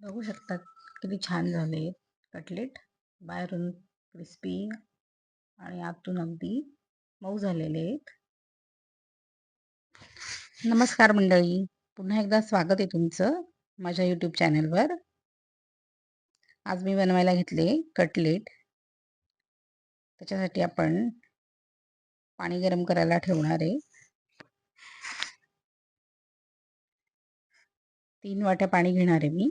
बघू शकता किती छान झाले कटलेट. बाहेरून क्रिस्पी आणि आतून अगदी मऊ झालेले आहेत. नमस्कार मंडळी. पुन्हा एकदा स्वागत आहे तुमचं माझ्या यूट्यूब चॅनलवर आज मी बनवायला घेतले कटलेट. त्याच्यासाठी आपण पाणी गरम करायला ठेवणार आहे. तीन वाट्या पाणी घेणार आहे मी.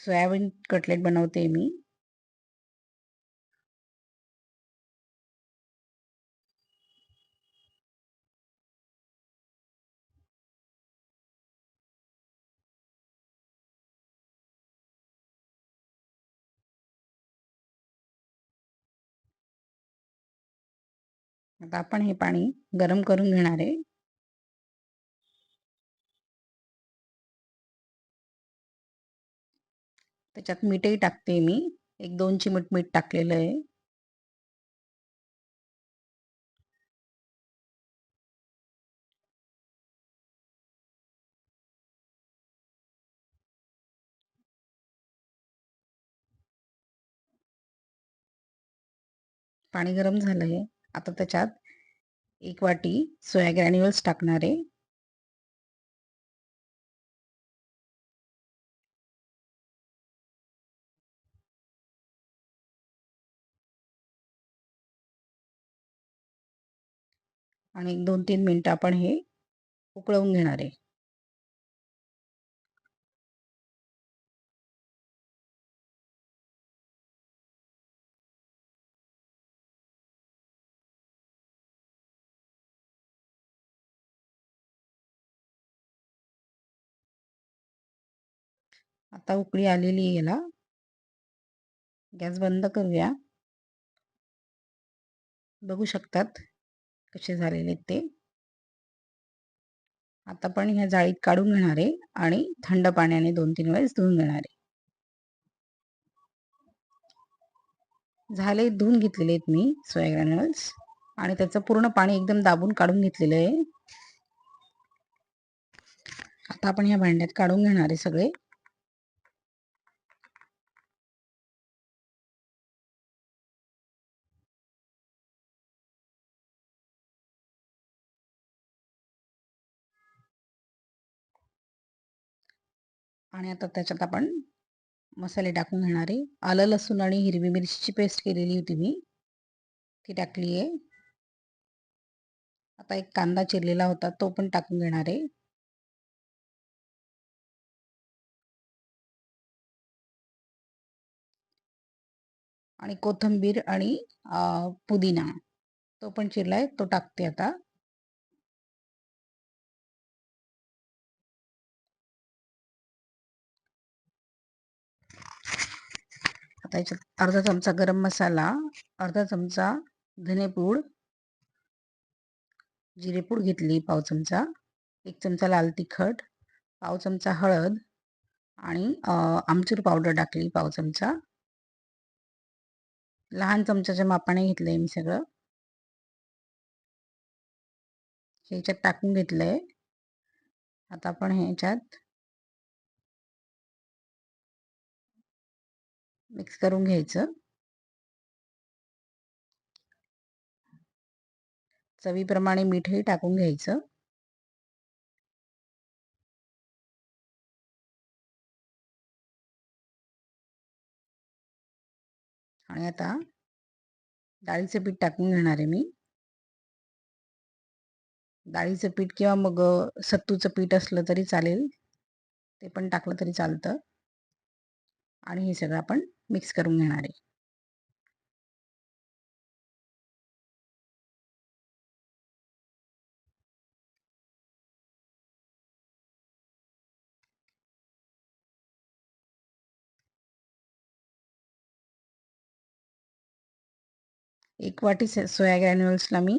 सोयाबीन कटलेट बनवते मी. आता आपण हे पाणी गरम करून घेणार आहे. त्याच्यात मीठही टाकते मी. एक दोन चिमट मीठ टाकलेलं आहे. पाणी गरम झालं आहे आता त्याच्यात एक वाटी सोया ग्रॅन्युअल्स टाकणार आहे. आणि दोन तीन मिनटं आपण हे उकळवून घेणार आहे. आता उकळी आलेली आहे याला. गॅस बंद करूया. बघू शकतात. कसे झालेले ते. आता पण ह्या जाळीत काढून घेणार आहे आणि थंड पाण्याने दोन तीन वेळेस धुवून घेणार आहे. झाले धुवून घेतलेले आहेत मी सोया ग्रॅन्युअल्स आणि त्याचं पूर्ण पाणी एकदम दाबून काढून घेतलेलं आहे. आता आपण ह्या भांड्यात काढून घेणार आहे सगळे. आणि आता त्याच्यात आपण मसाले टाकून घेणार आहे आलं लसूण आणि हिरवी मिरचीची पेस्ट केलेली होती मी. ती टाकली आहे आता एक कांदा चिरलेला होता तो पण टाकून घेणार. आहे आणि कोथंबीर आणि पुदिना तो पण चिरलाय तो टाकते आता. आता याच्यात अर्धा चमचा गरम मसाला अर्धा चमचा धनेपूड जिरेपूड घेतली पाव चमचा एक चमचा लाल तिखट पाव चमचा हळद आणि आमचूर पावडर टाकली पाव चमचा. लहान चमच्याच्या मापाने घेतलंय मी सगळं. ह्याच्यात टाकून घेतलंय. आता आपण ह्याच्यात मिक्स करून घ्यायचं. चवीप्रमाणे मीठही टाकून घ्यायचं. आणि आता डाळीचं पीठ टाकून घेणार आहे मी. डाळीचं पीठ किंवा मग सत्तूचं पीठ असलं तरी चालेल. ते पण टाकलं तरी चालतं. आणि हे सगळं आपण मिक्स करून घेणार आहे. एक वाटी सोया ग्रॅन्युअल्सला मी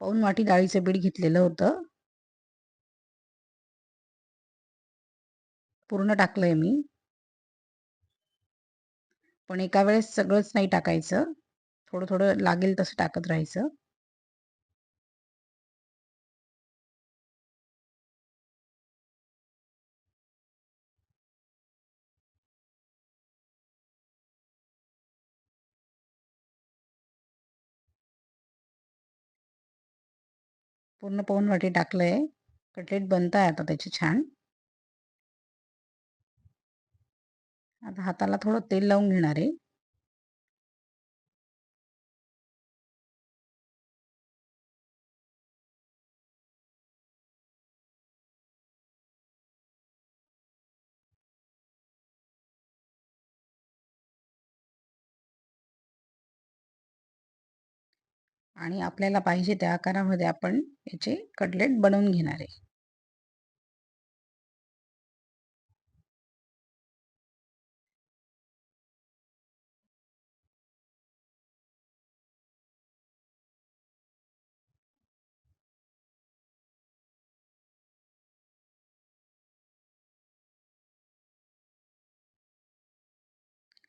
पाऊन वाटी डाळीचं बीड घेतलेलं होतं. पूर्ण टाकलंय मी. पण एका वेळेस सगळंच नाही टाकायचं. थोडं थोडं लागेल तसं टाकत राहायचं. पूर्ण पाऊण वाटी टाकलंय. कटलेट बनताय आता त्याचे छान. आता हाताला थोडं तेल लावून घेणार आहे. आणि आपल्याला पाहिजे त्या आकारामध्ये आपण याचे कटलेट बनवून घेणार आहे.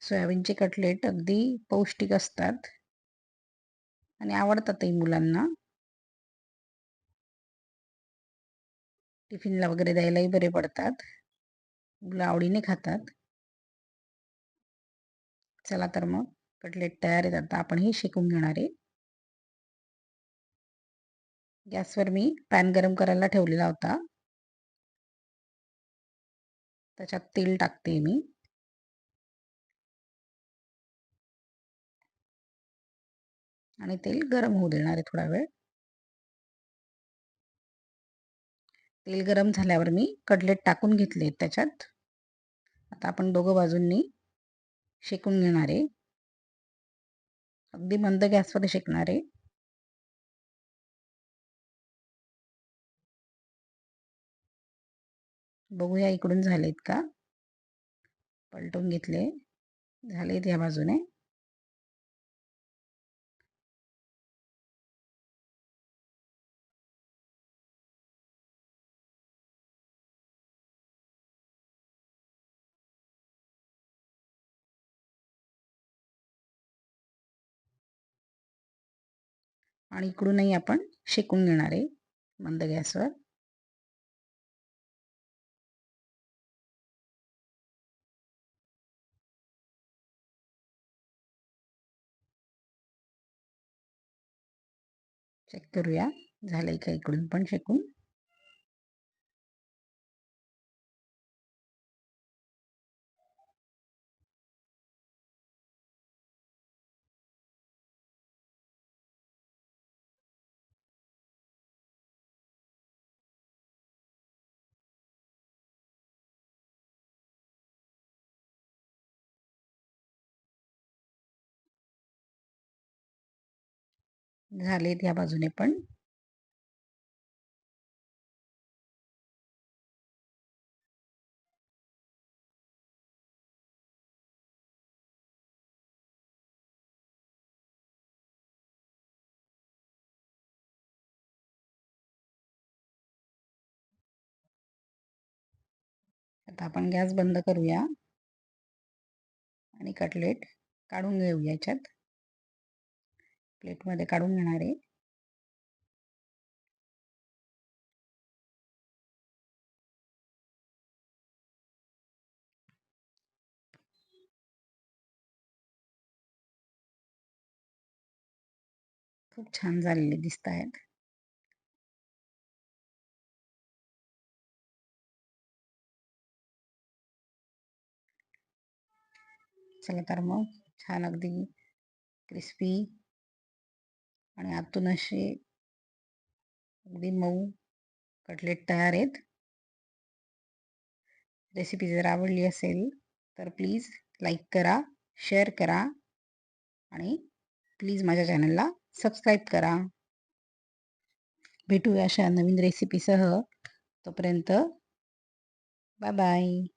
सोयाबीनचे कटलेट अगदी पौष्टिक असतात. आणि आवडतातही मुलांना. टिफिनला वगैरे द्यायलाही बरे पडतात. मुलं आवडीने खातात. चला तर मग कटलेट तयार आहेत. आता आपण हे शिकून घेणार आहे. गॅसवर मी पॅन गरम करायला ठेवलेला होता. त्याच्यात तेल टाकते मी. आणि तेल गरम होऊ देणार आहे थोडा वेळ. तेल गरम झाल्यावर मी कटलेट टाकून घेतले त्याच्यात. आता आपण दोघं बाजूंनी शेकून घेणार आहे. अगदी मंद गॅसवर शेकणार आहे. बघूया इकडून झालेत का? पलटून घेतले. झालेत या बाजूने. आणि इकडूनही आपण शेकून घेणार आहे मंद गॅसवर. चेक करूया. झालंय का इकडून पण शेकून? झालेत या बाजूने पण. आता आपण गॅस बंद करूया. आणि कटलेट काढून घेऊ याच्यात. प्लेटमध्ये काढून घेणार आहे. खूप छान झालेले दिसत आहेत. चला तर मग छान अगदी क्रिस्पी आणि आतून असे अगदी मऊ कटलेट तयार आहेत. रेसिपी जर आवडली असेल तर प्लीज लाईक करा शेअर करा आणि प्लीज माझ्या चॅनलला सबस्क्राईब करा. भेटूया अशा नवीन रेसिपीसह. तोपर्यंत बाय बाय.